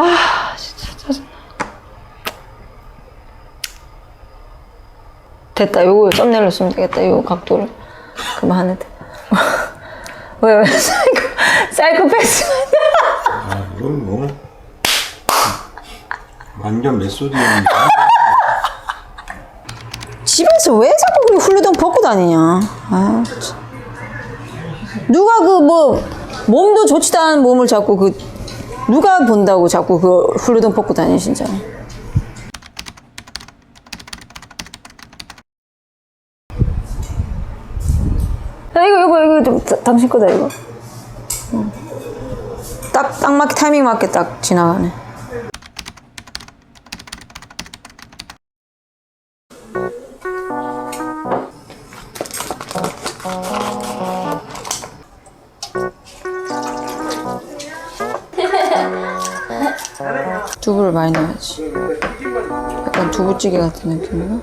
아 진짜 짜증나 됐다 요거 썸네일로 쓰면 되겠다. 요 각도를 그만하는데 왜왜 사이코 사이코패스 아, 이건 뭐. 완전 메소드였는데 집에서 왜 자꾸 그 훌루덩 벗고 다니냐? 아 참. 누가 그 뭐 몸도 좋지도 않은 몸을 자꾸 그 누가 본다고 자꾸 그 훌루덩 벗고 다니 진짜. 야 이거 이거 이거 좀 다- 당신 거다 이거. 딱딱 맞게 타이밍 맞게 딱 지나가네 두부를 많이 넣어야지. 약간 두부찌개 같은 느낌으로?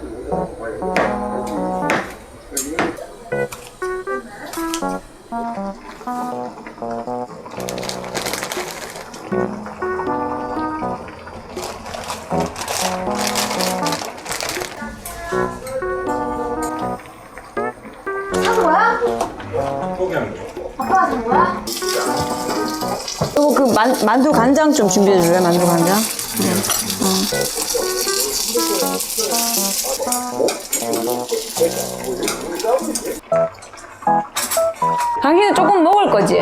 이거 그 만, 만두 간장 좀 준비해 줄래? 만두 간장? 당신은 조금 먹을 거지?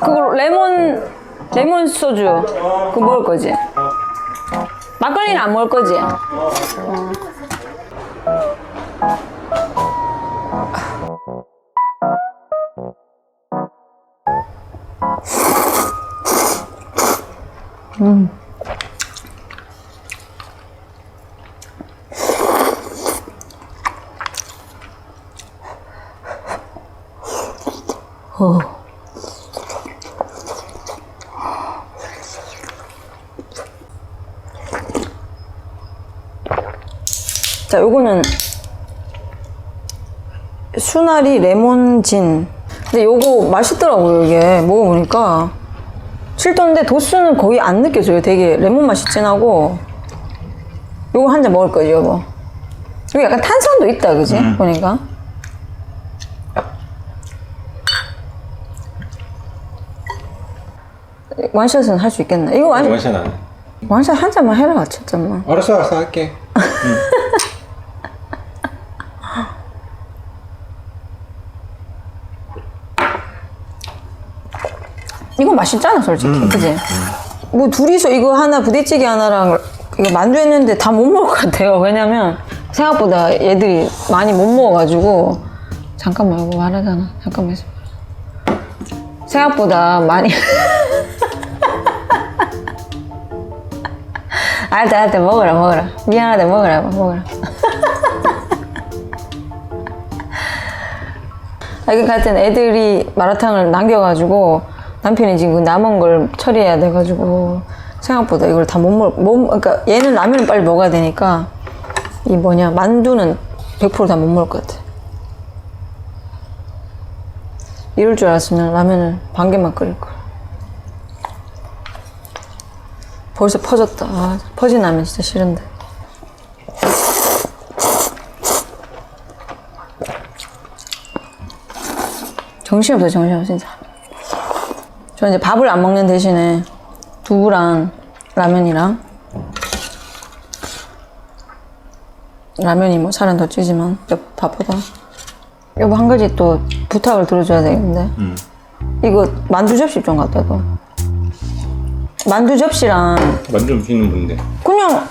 그거 레몬 레몬 소주 그거 먹을 거지? 막걸리는 안 먹을 거지? 어. 자, 요거는 수나리 레몬진. 근데 요거 맛있더라고요, 이게. 먹어보니까. 7도인데 도수는 거의 안 느껴져요. 되게 레몬 맛이 진하고. 요거 한 잔 먹을 거지, 여보. 여기 약간 탄산도 있다, 그지? 보니까. 원샷은 할 수 있겠나? 이거 완, 원샷 안 해. 원샷 한 잔만 해라, 첫 잔만. 알았어 알았어 할게 이거 맛있잖아 솔직히 그지? 뭐 둘이서 이거 하나 부대찌개 하나랑 이거 만두 했는데 다 못 먹을 것 같아요 왜냐면 생각보다 얘들이 많이 못 먹어가지고 잠깐만 이거 말하잖아 잠깐만 있어 생각보다 많이 알다 알다 먹어라 먹어라 미안하다 먹어라 아, 이거 같은 애들이 마라탕을 남겨가지고 남편이 지금 남은 걸 처리해야 돼가지고 생각보다 이걸 다 못 먹, 못, 그러니까 얘는 라면을 빨리 먹어야 되니까 이 뭐냐 만두는 100%다 못 먹을 것 같아. 이럴 줄 알았으면 라면을 반 개만 끓일 걸. 벌써 퍼졌다. 아, 퍼진 라면 진짜 싫은데. 정신없어 정신없어 진짜. 저 이제 밥을 안 먹는 대신에 두부랑 라면이랑 라면이 뭐 살은 더 찌지만 옆 밥보다. 여보 한 가지 또 부탁을 들어줘야 되겠는데. 이거 만두 접시 좀 갖다 줘 만두 접시랑. 만두 음식는 뭔데? 그냥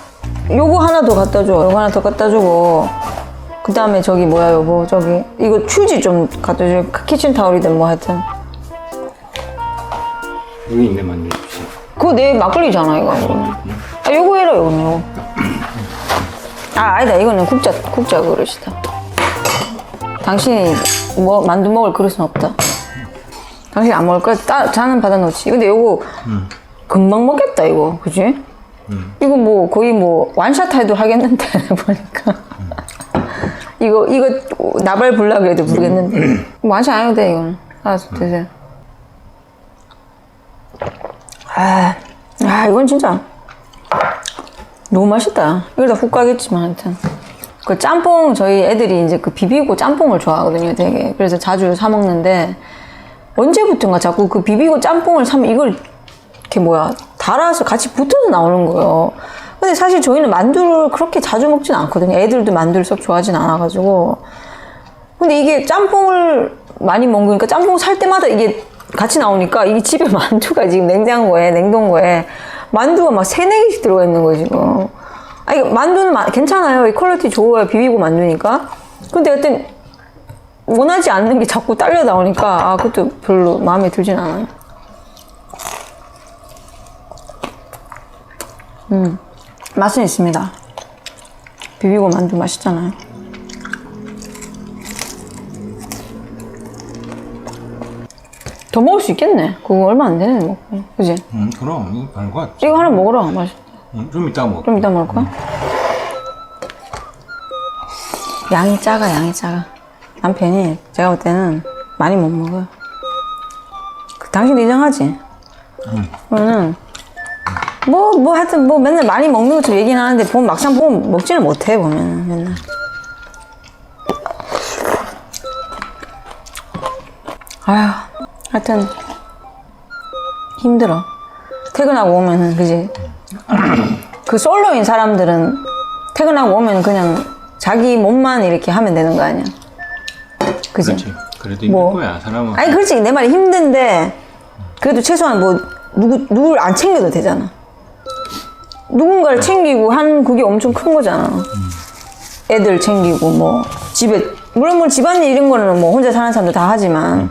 요거 하나 더 갖다 줘. 요거 하나 더 갖다 주고. 그 다음에 저기 뭐야 여보 저기 이거 휴지 좀 갖다 줘. 키친 타올이든 뭐 하여튼. 여기 있네 만두 혹시. 그거 내 막걸리잖아 이거. 아 요거 해라 요거는 요거. 아 아니다. 이거는 국자 국자 그릇이다. 당신이 뭐 만두 먹을 그릇은 없다. 당신이 안 먹을 거야? 따, 잔은 받아놓지. 근데 요거 금방 먹겠다 이거. 그지? 이거 뭐 거의 뭐 완샷 해도 하겠는데 보니까. 이거 이거 나발 불라고 해도 모르겠는데. 뭐 완샷 안 해도 돼 이거는 알았어 드세요. 아, 아 야, 이건 진짜 너무 맛있다. 이러다 훅 가겠지만 하여튼. 그 짬뽕 저희 애들이 이제 그 비비고 짬뽕을 좋아하거든요, 되게. 그래서 자주 사 먹는데 언제부턴가 자꾸 그 비비고 짬뽕을 사면 이걸 이렇게 뭐야 달아서 같이 붙어서 나오는 거예요. 근데 사실 저희는 만두를 그렇게 자주 먹진 않거든요. 애들도 만두를 썩 좋아하진 않아가지고. 근데 이게 짬뽕을 많이 먹으니까 짬뽕 살 때마다 이게 같이 나오니까 이 집에 만두가 지금 냉장고에 냉동고에 만두가 막 세네 개씩 들어가 있는 거예요 지금. 아 이거 만두는 마- 괜찮아요. 이 퀄리티 좋아요. 비비고 만두니까. 근데 어떤 원하지 않는 게 자꾸 딸려 나오니까 아 그것도 별로 마음에 들진 않아요. 음 맛은 있습니다. 비비고 만두 맛있잖아요. 더 먹을 수 있겠네. 그거 얼마 안 되네 먹고. 그지? 음, 그럼 이거 다른 거 같아. 이거 하나 먹어라. 맛있. 음, 좀 이따 먹어. 좀 이따 먹을 거야? 양이 작아, 양이 작아. 남편이 제가 볼 때는 많이 못 먹어요. 그, 당신 인정하지? 그러면은 뭐, 뭐 하여튼 뭐 맨날 많이 먹는 것처럼 얘기는 하는데 보면 막상 보면 먹지는 못해, 보면은 맨날. 아휴, 하여튼 힘들어. 퇴근하고 오면은, 그지? 그 솔로인 사람들은 퇴근하고 오면 그냥 자기 몸만 이렇게 하면 되는 거 아니야. 그지? 그렇지. 그래도 힘들 뭐. 거야, 사람은. 아니, 그렇지. 내 말이 힘든데, 그래도 최소한 뭐, 누구, 누굴 안 챙겨도 되잖아. 누군가를 챙기고 한 그게 엄청 큰 거잖아. 애들 챙기고, 뭐, 집에, 물론 뭐 집안일 이런 거는 뭐 혼자 사는 사람도 다 하지만,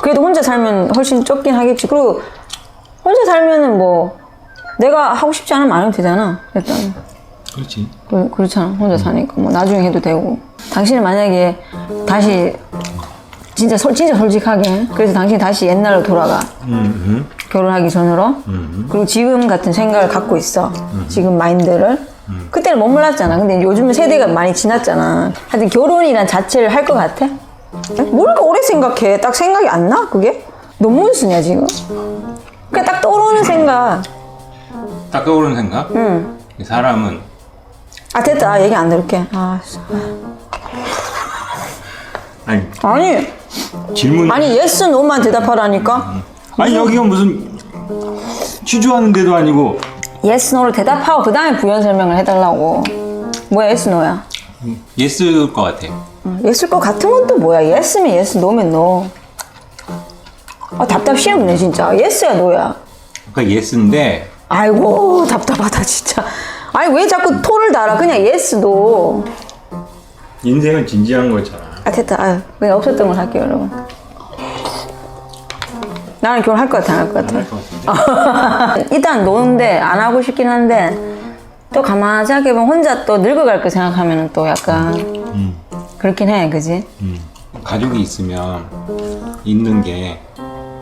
그래도 혼자 살면 훨씬 적긴 하겠지. 그리고 혼자 살면은 뭐, 내가 하고 싶지 않으면 안 해도 되잖아. 일단. 그렇지. 그, 그렇잖아. 혼자 사니까. 뭐, 나중에 해도 되고. 당신은 만약에 다시, 진짜, 솔, 진짜 솔직하게. 그래서 당신이 다시 옛날로 돌아가. 음, 결혼하기 전으로. 음, 그리고 지금 같은 생각을 갖고 있어. 지금 마인드를. 그때는 못 몰랐잖아. 근데 요즘은 세대가 많이 지났잖아. 하여튼 결혼이란 자체를 할 것 같아? 뭘 오래 생각해? 딱 생각이 안 나? 그게? 너무 문수냐, 지금? 그냥 딱 떠오르는 생각. 음. 딱 떠오르는 생각? 응. 이 사람은 아, 됐다. 아, 얘기 안 들을게. 아, 씨. 아니 아니. 질문 아니 예스 노만 대답하라니까? 아니 여기가 무슨 취조하는 데도 아니고. 예스 노를 대답하고 그 다음에 부연 설명을 해달라고. 뭐야 예스 노야? 예스일 것 같아. 예스일 것 같은 건 또 뭐야? 예스면 예스 노면 노 아, 답답시합네 진짜. 예스야 노야? 그러니까 예스인데 아이고 답답하다 진짜. 아니 왜 자꾸 토를 달아? 그냥 예스 노 인생은 진지한 거잖아. 아 됐다 아유 그냥 없었던 걸 할게요 여러분 나는 결혼할 것 같아 안 할 것 같아. 일단 노는데 안 하고 싶긴 한데 또 가만히 생각해보면 혼자 또 늙어갈 거 생각하면 또 약간 음, 그렇긴 해 그지? 음. 가족이 있으면 있는 게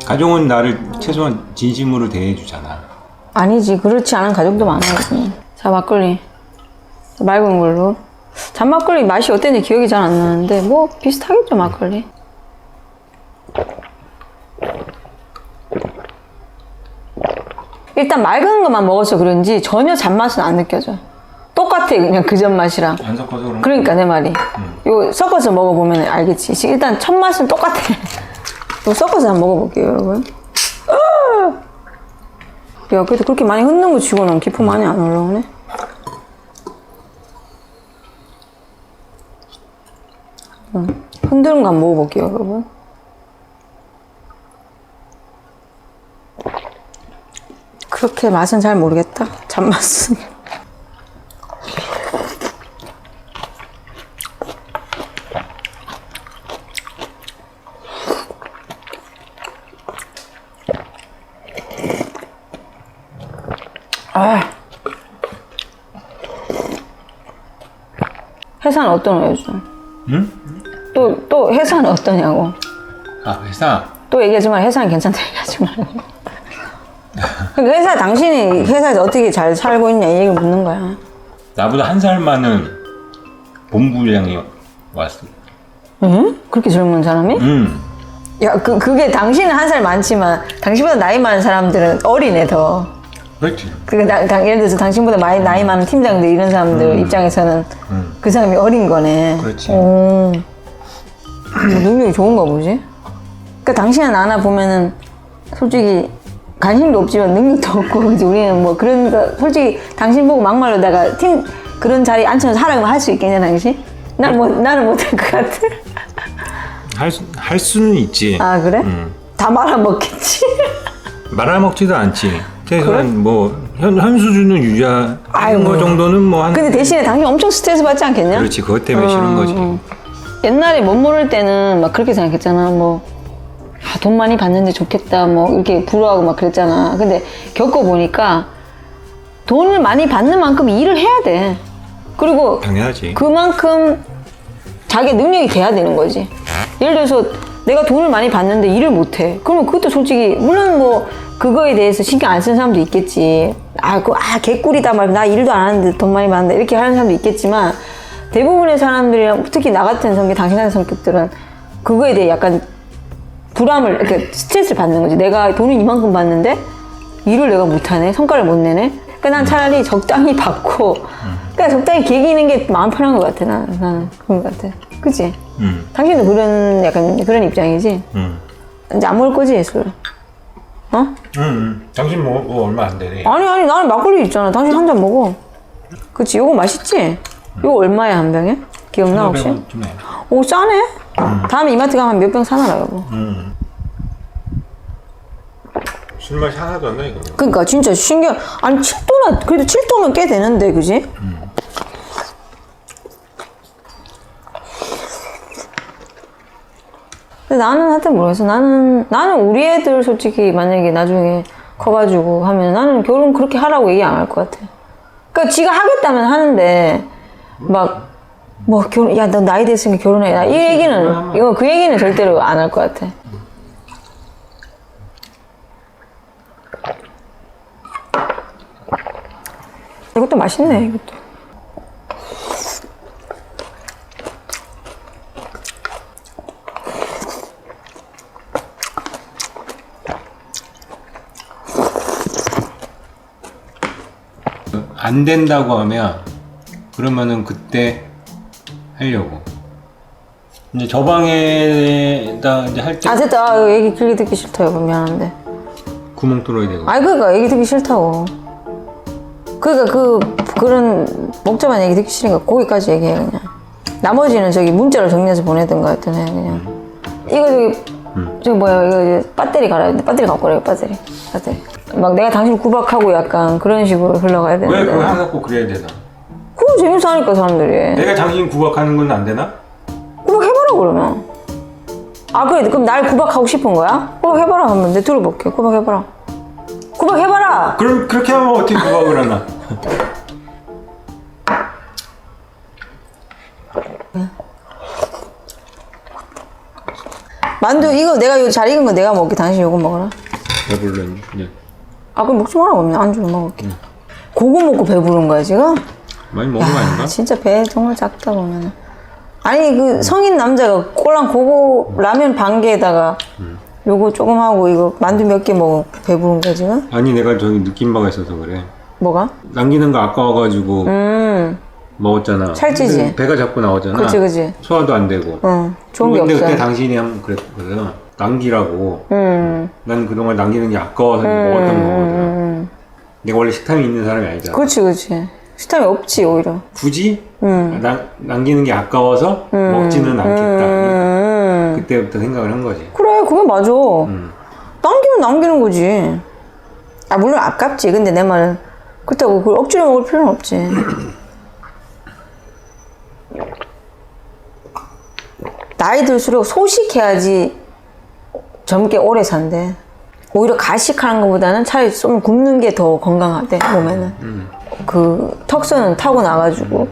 가족은 나를 최소한 진심으로 대해주잖아. 아니지 그렇지 않은 가족도 많아요 그지? 자 막걸리 맑은 걸로 잔막걸리 맛이 어땠는지 기억이 잘 안 나는데 뭐 비슷하겠죠 막걸리. 일단 맑은 것만 먹어서 그런지 전혀 잔맛은 안 느껴져. 똑같아 그냥 그 전 맛이랑. 안 섞어서 그런 거. 그러니까 내 말이. 이거 섞어서 먹어보면 알겠지. 지금 일단 첫 맛은 똑같아. 이거 섞어서 한번 먹어볼게요 여러분. 아! 야 그래도 그렇게 많이 흔는 거 치고는 기포 많이 안 올라오네 음, 거 한번 먹어볼게요 여러분 그렇게 맛은 잘 모르겠다 잔맛은 아. 회사는 어떠노 요즘? 응? 또, 또 회사는 어떠냐고. 아 회사 또 얘기하지 마. 회사는 괜찮다 얘기하지 말고. 그러니까 회사, 당신이 회사에서 어떻게 잘 살고 있냐 이 얘기를 묻는 거야. 나보다 한 살 많은 본부장이 왔어. 응? 그렇게 젊은 사람이? 음. 야, 그, 그게 당신은 한 살 많지만 당신보다 나이 많은 사람들은 어리네 더. 그렇지. 그 나- 당- 예를 들어서 당신보다 많이 나이 많은 팀장들 이런 사람들 입장에서는 그 사람이 어린 거네. 그렇지. 오. 뭐 능력이 좋은가 보지. 그러니까 당신은 나나 보면은 솔직히 관심도 없지만 능력도 없고 이제 우리는 뭐 그런 거 솔직히 당신 보고 막말로다가 팀 그런 자리 앉혀서 하라고 할 수 있겠냐 당신? 난 뭐, 나는 못할 것 같아. 할, 수- 할 수는 있지. 아 그래? 음. 다 말아먹겠지. 말아먹지도 않지. 최소한 뭐 현 현 수준은 유지하는 아이고. 거 정도는 뭐 한. 근데 대신에 당신 엄청 스트레스 받지 않겠냐? 그렇지. 그것 때문에 싫은 거지. 옛날에 못 모를 때는 막 그렇게 생각했잖아. 뭐, 아, 돈 많이 받는데 좋겠다. 뭐, 이렇게 부러워하고 막 그랬잖아. 근데 겪어보니까 돈을 많이 받는 만큼 일을 해야 돼. 그리고 당연하지. 그만큼 자기 능력이 돼야 되는 거지. 예를 들어서 내가 돈을 많이 받는데 일을 못 해. 그러면 그것도 솔직히, 물론 뭐, 그거에 대해서 신경 안 쓰는 사람도 있겠지. 아, 그, 아, 개꿀이다. 말, 나 일도 안 하는데 돈 많이 받는다. 이렇게 하는 사람도 있겠지만, 대부분의 사람들이랑, 특히 나 같은 성격, 당신 같은 성격들은 그거에 대해 약간 불안을, 이렇게 스트레스를 받는 거지. 내가 돈을 이만큼 받는데, 일을 내가 못하네. 성과를 못 내네. 그러니까 난 차라리 적당히 받고, 그러니까 적당히 개기는 게 마음 편한 것 같아. 나는, 나는 그런 것 같아. 그치? 음. 당신도 그런, 약간 그런 입장이지? 음. 이제 안 먹을 거지, 술? 어? 음, 음. 당신 뭐, 뭐 얼마 안 되네. 아니, 아니, 나는 막걸리 있잖아. 당신 한 잔 먹어. 그치? 요거 맛있지? 요거 얼마야, 한 병에? 기억나, 혹시? 1,500원 좀 해. 오, 싸네? 다음에 이마트 가면 몇 병 사놔라, 여보. 음. 술 맛이 하나도 안 나, 이거. 그니까, 진짜 신기한. 아니, 7도나, 그래도 7도면 꽤 되는데, 그지? 근데 나는 하여튼 모르겠어. 나는, 나는 우리 애들 솔직히 만약에 나중에 커가지고 하면 나는 결혼 그렇게 하라고 얘기 안 할 것 같아. 그니까 지가 하겠다면 하는데, 막, 뭐, 결혼, 야, 너 나이 됐으니까 결혼해. 나 이 얘기는, 이거 그 얘기는 절대로 안 할 것 같아. 이것도 맛있네, 이것도. 안 된다고 하면 그러면은 그때 하려고. 이제 저 방에다 이제 할 때 아, 됐다. 아, 이거 얘기 길게 듣기 싫다, 여보. 미안한데. 구멍 뚫어야 되고. 아이, 그니까, 얘기 듣기 싫다고. 그니까, 그, 그런, 목적만 얘기 듣기 싫으니까 거기까지 얘기해, 그냥. 나머지는 저기 문자로 정리해서 보내든가 하여튼 해, 그냥. 이거 저기, 저기 뭐야, 이거 이제 배터리 갈아야 돼. 배터리 갖고 오래, 배터리. 배터리. 막 내가 당신 구박하고 약간 그런 식으로 흘러가야 되는데. 왜 그걸 꼭 그래야 되나? 그거 재밌어 하니까, 사람들이. 내가 당신 구박하는 건 안 되나? 구박해봐라, 그러면. 아, 그래. 그럼 날 구박하고 싶은 거야? 구박해봐라, 한번. 내 들어볼게. 구박해봐라. 구박해봐라! 그럼 그렇게 하면 어떻게 구박을 하나? 만두, 이거 내가 이거 잘 익은 거 내가 먹게. 당신 이거 먹어라. 배불러 이제 아, 그럼 먹지 마라, 그러면. 안주로 먹을게. 그거 먹고 배부른 거야, 지금? 많이 먹은 거 아닌가? 아, 진짜 배 정말 작다, 보면은. 아니, 그 성인 남자가 꼴랑 그거 라면 반 개에다가 요거 조금 하고 이거 만두 몇 개 먹어. 배부른 거야, 지금? 아니 내가 저기 느낀 바가 있어서 그래. 뭐가? 남기는 거 아까워가지고 음, 먹었잖아. 살찌지? 근데 배가 자꾸 나오잖아. 그치, 그치. 소화도 안 되고. 응, 좋은 게 근데 없어. 그때 당신이 한번 그랬거든. 남기라고. 음, 난 그동안 남기는 게 아까워서 먹었던 거거든. 음, 내가 원래 식탐이 있는 사람이 아니잖아. 그렇지, 그렇지. 식탐이 없지, 오히려. 굳이 나, 남기는 게 아까워서 먹지는 않겠다. 음, 그때부터 생각을 한 거지. 그래, 그게 맞아. 남기면 남기는 거지. 아, 물론 아깝지. 근데 내 말은. 그렇다고 그걸 억지로 먹을 필요는 없지. 나이 들수록 소식해야지 젊게 오래 산대. 오히려 가식하는 것보다는 차라리 좀 굽는 게 더 건강하대, 몸에는. 그 턱선은 타고 나가지고.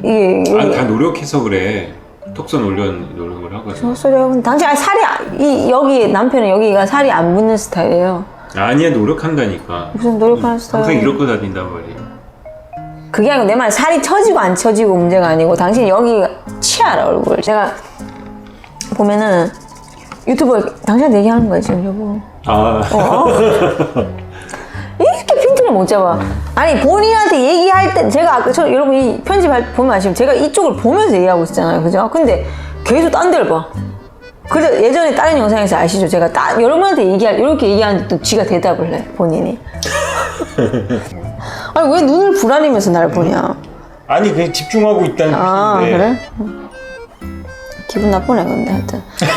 이게, 아니 다 노력해서 그래. 턱선 올려 노력을 하거든. 헛소리 하고 당신 아니 살이 안- 이 여기 남편은 여기가 살이 안 붙는 스타일이에요. 아니야 노력한다니까. 무슨 노력하는 스타일? 항상 이렇게 다닌단 말이야. 그게 아니고 내 말 살이 처지고 안 처지고 문제가 아니고 당신 여기 치아라 얼굴. 제가 보면은 유튜브에 당신한테 얘기하는 거야 지금 여보. 아 핀트를 못 잡아. 아니 본인한테 얘기할 때 제가 아까 저 여러분 이 편집 보면 아시면 제가 이쪽을 보면서 얘기하고 있잖아요, 그죠? 근데 계속 딴 데를 봐. 그래서 예전에 다른 영상에서 아시죠? 제가 딱 여러분한테 얘기할 이렇게 얘기하는데 또 지가 대답을 해 본인이. 아니 왜 눈을 부라리면서 날 보냐? 아니 그냥 집중하고 있다는 아 뜻인데 그래? 기분 나쁘네 근데 하여튼.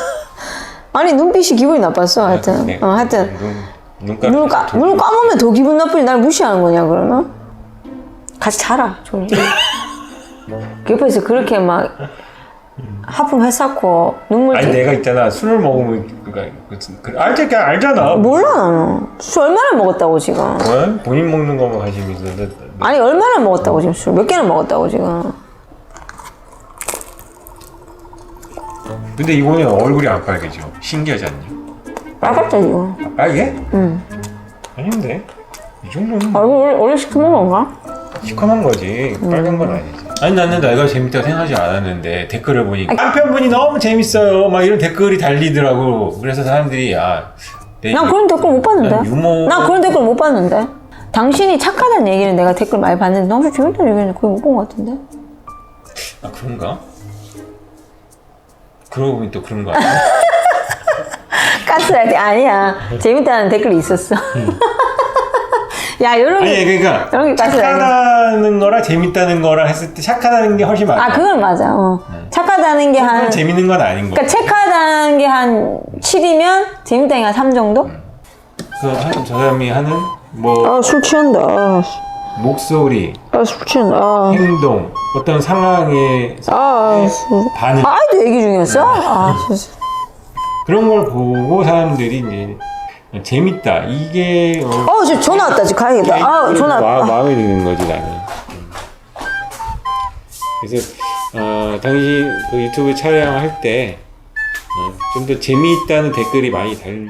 아니 눈빛이 기분이 나빴어 하여튼. 네. 어, 하여튼. 눈, 눈깔 눈을, 까, 눈을 감으면 더 기분 나쁘지 날 무시하는 거냐 그러면? 같이 자라 그 옆에서 그렇게 막 하품 했었고 눈물 아니 흘- 내가 있잖아. 술을 먹으면 그러니까 그, 그, 알지 그냥 알잖아. 몰라 나는. 술 얼마나 먹었다고 지금? 어? 본인 먹는 거만 관심 있는데. 아니 얼마나 먹었다고 지금 술? 몇 개나 먹었다고 지금? 근데 이거는 얼굴이 안 빨개져 신기하지 않냐 빨갛다 지금 아, 빨개? 응. 아닌데. 이 정도는 얼굴 원래, 원래 시커먼 건가? 시커먼 거지. 빨간 건 아니지. 아니 나는 내가 재밌다고 생각하지 않았는데 댓글을 보니까. 남편분이 너무 재밌어요. 막 이런 댓글이 달리더라고. 그래서 사람들이 아 내, 난 그런 댓글 못 봤는데. 난 유머- 난 그런 댓글 못 봤는데. 당신이 착하다는 얘기는 내가 댓글 많이 봤는데 너무 재밌다는 얘기는 거의 못 본 것 같은데. 아 그런가? 그러고 보니 또 그런 거 아니야? 가스라이팅 아니야. 재밌다는 댓글이 있었어. 야, 이런 아니 게. 그러니까 이런 게 가스라이팅. 착하다는 거랑 재밌다는 거랑 했을 때 착하다는 게 훨씬 많아 아, 그건 맞아. 어. 착하다는 게 한. 재밌는 건 아닌 거 그러니까 착하다는 게 한 7이면 재밌다는 게 한 3 정도? 그, 한- 저 사람이 하는 뭐 아, 술 취한다. 아, 목소리, 아, 술 취한다. 아, 행동, 어떤 상황에 아, 술. 반응 아, 아이도 얘기 중이었어? 아, 진짜. 그런 걸 보고 사람들이 이제 재밌다 이게 어, 어, 지금 전화 왔다. 지금 가야겠다. 아, 전화 마, 왔다. 마음에 드는 거지 나는. 음. 그래서 어, 당시 그 유튜브 촬영할 때 좀 더 재미있다는 댓글이 많이 달리.